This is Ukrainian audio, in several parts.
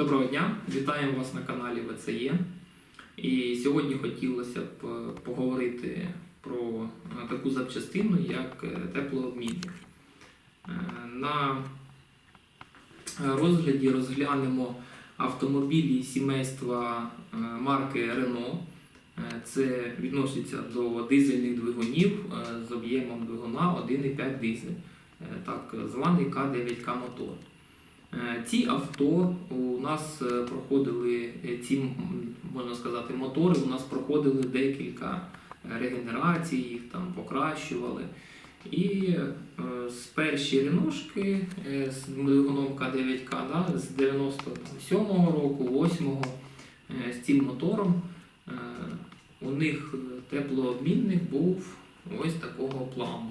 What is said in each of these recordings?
Доброго дня, вітаємо вас на каналі ВЦЄ. І сьогодні хотілося б е, поговорити про е, таку запчастину, як е, теплообмінник. На розгляді розглянемо автомобілі сімейства марки Renault. Це відноситься до дизельних двигунів з об'ємом двигуна 1,5 дизель, так званий К9К мотор. Е, Ці авто у нас е, проходили, е, ці, можна сказати, мотори у нас проходили декілька регенерацій, їх там покращували. І з перші реношки е, з двигуном К9К да, з 97-го року, 8-го, е, з цим мотором, у них теплообмінник був ось такого плану.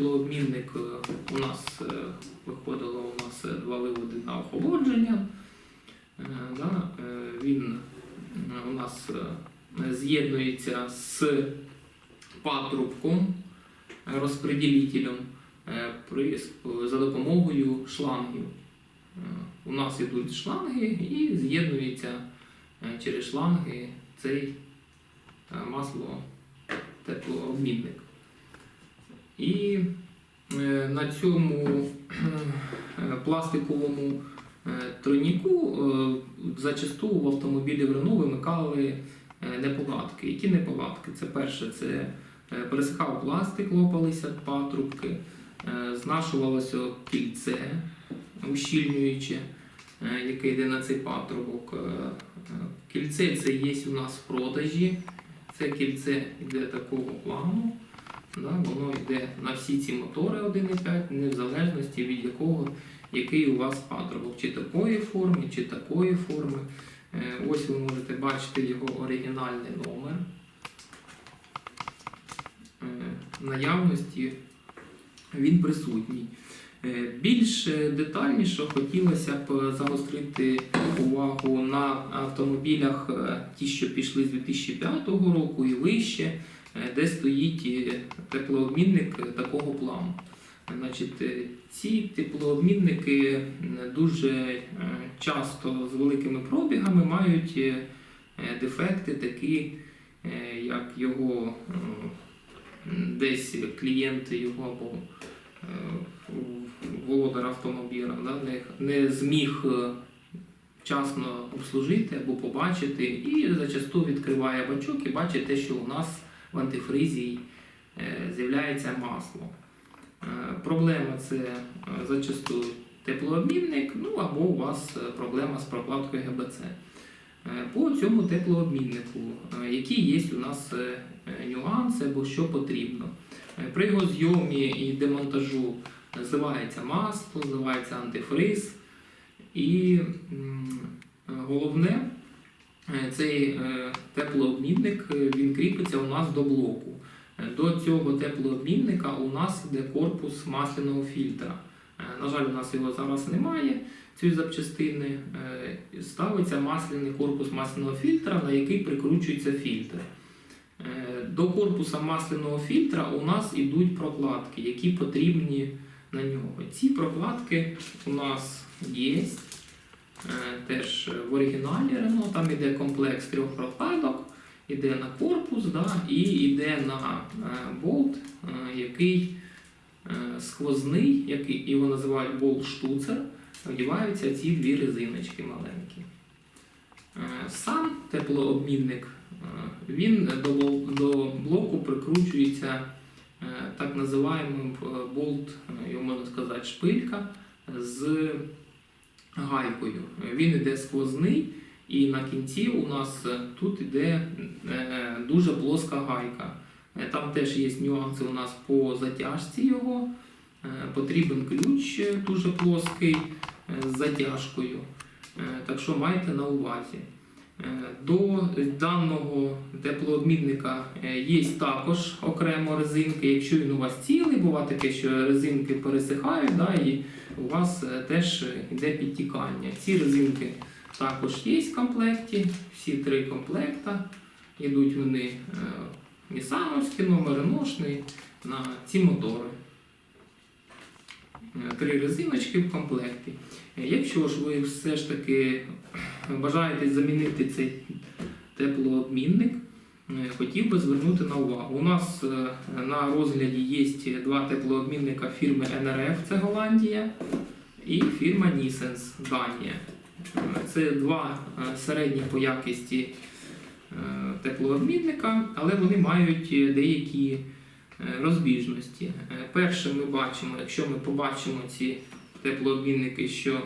Теплообмінник е, у нас е, виходило у нас е, два виводи на охолодження. Він у нас з'єднується з патрубком розпреділителем за допомогою шлангів. У нас йдуть шланги і з'єднується через шланги цей масло теплообмінник. І е, на цьому е, пластиковому е, тройніку зачасту в автомобілі в Renault вимикали неполадки. Які неполадки? Це перше, це пересихав пластик, лопалися патрубки, знашувалося кільце ущільнююче, яке йде на цей патрубок. Кільце це є у нас в продажі. Це кільце йде такого плану. Да, воно йде на всі ці мотори 1.5, не в залежності від якого, який у вас патрубок, чи такої форми, чи такої форми. Е, Ось ви можете бачити його оригінальний номер. Е, наявності він присутній. Е, Більш детальніше хотілося б загострити увагу на автомобілях, ті, що пішли з 2005 року і вище, де стоїть е, теплообмінник е, такого плану. Значить, е, ці теплообмінники е, дуже е, часто з великими пробігами мають е, е, дефекти, такі, е, як його е, десь клієнти його або е, володар автомобіля не, зміг е, вчасно обслужити або побачити, і зачасту відкриває бачок і бачить те, що у нас в антифризі е, з'являється масло. Е, Проблема це е, зачасту теплообмінник, ну або у вас проблема з прокладкою ГБЦ. По цьому теплообміннику, які є у нас нюанси або що потрібно. При його зйомі і демонтажу зливається масло, зливається антифриз. І головне, цей е, теплообмінник е, він кріпиться у нас до блоку. Е, До цього теплообмінника у нас йде корпус масляного фільтра. Е, На жаль, у нас його зараз немає, цієї запчастини. Е, Ставиться масляний корпус масляного фільтра, на який прикручується фільтр. Е, До корпуса масляного фільтра у нас йдуть прокладки, які потрібні на нього. Ці прокладки у нас є. Е, Теж в оригіналі Renault, там йде комплект з трьох прокладок, йде на корпус да, і йде на е, болт, е, який сквозний, який його називають болт штуцер, вдіваються ці дві резиночки маленькі. Сам теплообмінник він до, блоку прикручується так називаємим е, болт, його можна сказати, шпилька з гайкою. Е, Він іде сквозний, і на кінці у нас е, тут іде е, дуже плоска гайка. Е, Там теж є нюанси у нас по затяжці його. Е, Потрібен ключ е, дуже плоский е, з затяжкою. Е, Так що майте на увазі. Е, До даного теплообмінника е, є також окремо резинки. Якщо він у вас цілий, буває таке, що резинки пересихають, да, і у вас е, теж йде підтікання. Ці резинки також є в комплекті, всі три комплекта. Йдуть вони е, Нісановські, номери ношні на ці мотори. Е, Три резиночки в комплекті. Якщо ж ви все ж таки бажаєте замінити цей е, хотів би звернути на увагу. У нас е, на розгляді є два теплообмінника фірми НРФ, це Голландія, і фірма Нісенс Данія. Це два е, середні по якості е, теплообмінника, але вони мають деякі розбіжності. Перше, ми бачимо, якщо ми побачимо ці теплообмінники, що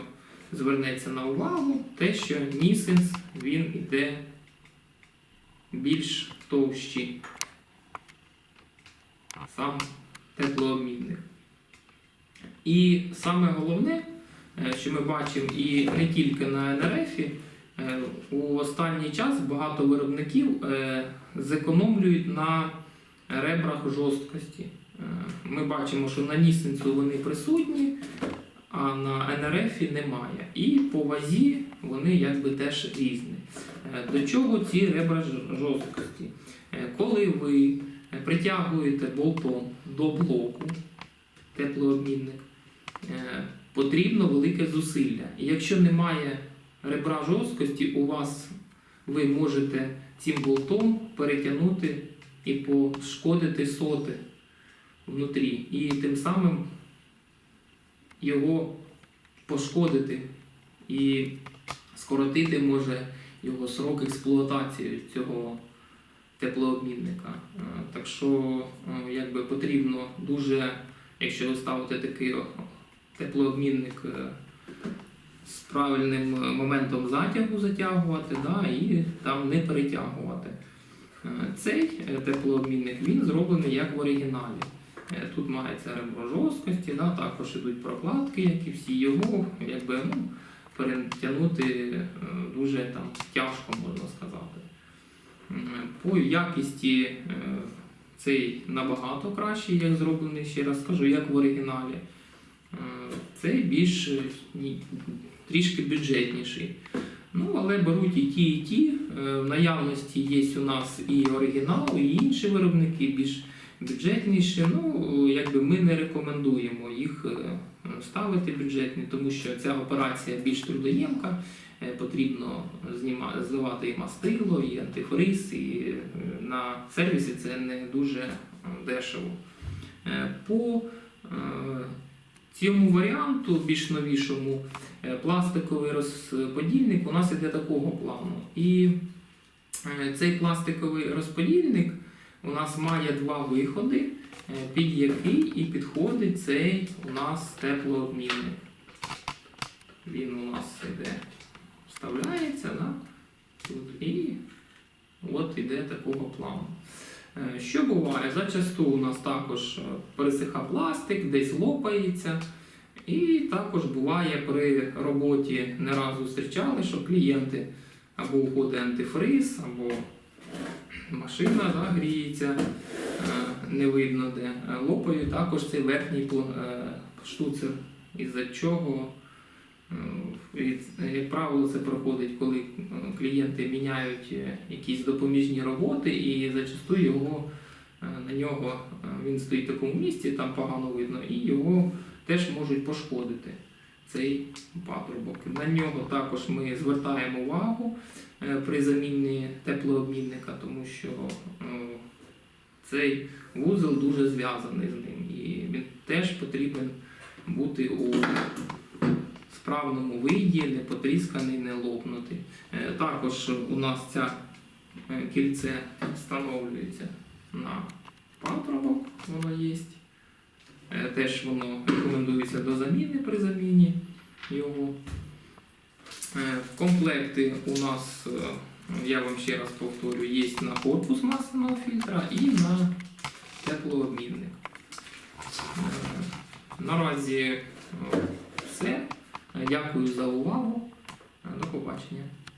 звернеться на увагу, те, що Нісенс він іде більш товщий. Сам теплообмінник. І саме головне, е, що ми бачимо і не тільки на НРФ, е, у останній час багато виробників е, зекономлюють на ребрах жорсткості. Ми бачимо, що на нісенцю вони присутні, а на НРФ немає. І по вазі вони якби теж різні. Е, До чого ці ребра жорсткості? Е, Коли ви притягуєте болтом до блоку теплообмінник, е, потрібно велике зусилля. Якщо немає ребра жорсткості, у вас ви можете цим болтом перетягнути і пошкодити соти внутрі. І тим самим його пошкодити і скоротити може його срок експлуатації цього теплообмінника. Е, Так що е, якби потрібно дуже, якщо ви ставите такий теплообмінник е, з правильним моментом затягу затягувати, да, і там не перетягувати. Цей теплообмінник він зроблений як в оригіналі. Тут мається ребро жорсткості, да, також ідуть прокладки, як і всі його, якби ну, перетягнути е, дуже там тяжко, можна сказати. По якісті е, цей набагато кращий, як зроблений, ще раз скажу, як в оригіналі. Е, Цей більш трішки бюджетніший. Ну, але беруть і ті, і ті. В наявності є у нас і оригінал, і інші виробники більш бюджетніші. Ну, якби ми не рекомендуємо їх е, ставити бюджетні, тому що ця операція більш трудоємка. Е, Потрібно зніма- зливати і мастило, і антифриз, і е, на сервісі це не дуже дешево. По цьому варіанту, більш новішому, пластиковий розподільник у нас іде такого плану. І цей пластиковий розподільник у нас має два виходи, е, під який і підходить цей у нас теплообмінник. Він у нас іде, вставляється, да? Тут і от іде такого плану. Е, Що буває? Зачасту у нас також е, пересиха пластик, десь лопається. І також буває при роботі не раз зустрічали, що клієнти або уходить антифриз, або машина да, гріється, е, не видно де. Е, Лопають також цей верхній е, штуцер, із-за чого, як правило, це проходить, коли клієнти міняють якісь допоміжні роботи, і зачасту його на нього він стоїть в такому місці, там погано видно, і його теж можуть пошкодити цей патрубок. На нього також ми звертаємо увагу е, при заміні теплообмінника, тому що е, цей вузол дуже зв'язаний з ним, і він теж потрібен бути у справному виді, не потрісканий, не лопнутий. Е, Також у нас ця кільце встановлюється на патрубок, воно є. Е, Теж воно рекомендується до заміни при заміні його. Е, В комплекті у нас, е, я вам ще раз повторю, є на корпус масляного фільтра і на теплообмінник. Наразі все. Дякую за увагу. До побачення.